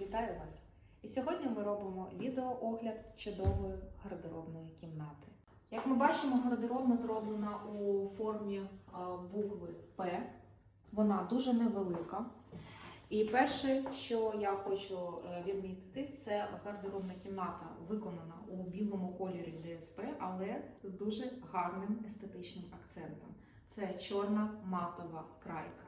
Вітаю вас! І сьогодні ми робимо відеоогляд чудової гардеробної кімнати. Як ми бачимо, гардеробна зроблена у формі е, букви П. Вона дуже невелика. І перше, що я хочу е, відмітити, це гардеробна кімната, виконана у білому кольорі ДСП, але з дуже гарним естетичним акцентом. Це чорна матова крайка.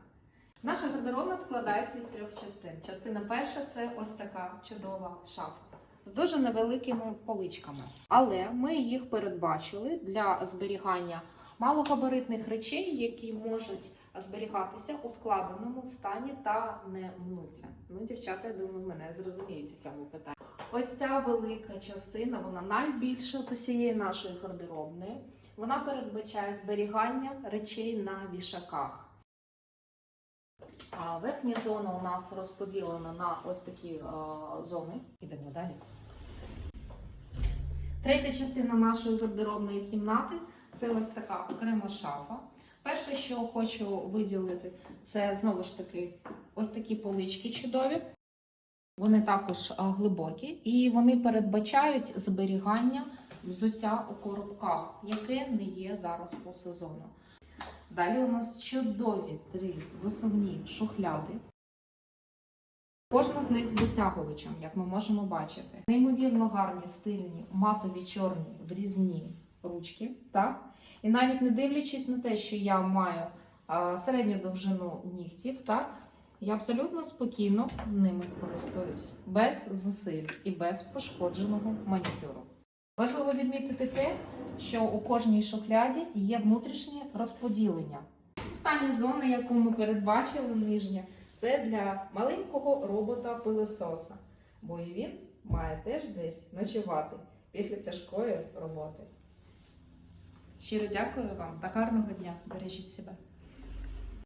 Наша гардеробна складається із трьох частин. Частина перша це ось така чудова шафа з дуже невеликими поличками. Але ми їх передбачили для зберігання малогабаритних речей, які можуть зберігатися у складеному стані та не мнуться. Ну, дівчата, я думаю, мене зрозуміють у цьому питанні. Ось ця велика частина, вона найбільша з усієї нашої гардеробної. Вона передбачає зберігання речей на вішаках. Верхня зона у нас розподілена на ось такі е, зони. Ідемо далі. Третя частина нашої гардеробної кімнати це ось така окрема шафа. Перше, що хочу виділити, це знову ж таки ось такі полички чудові. Вони також глибокі і вони передбачають зберігання взуття у коробках, яке не є зараз по сезону. Далі у нас чудові три висувні шухляди. Кожна з них з витягувачем, як ми можемо бачити. Неймовірно гарні, стильні, матові чорні врізні ручки. Так? І навіть не дивлячись на те, що я маю а, середню довжину нігтів, так? я абсолютно спокійно ними користуюсь, без зусиль і без пошкодженого манікюру. Важливо відмітити те, що у кожній шухляді є внутрішнє розподілення. Остання зона, яку ми передбачили, нижня, це для маленького робота-пилососа, бо і він має теж десь ночувати після тяжкої роботи. Щиро дякую вам та гарного дня. Бережіть себе.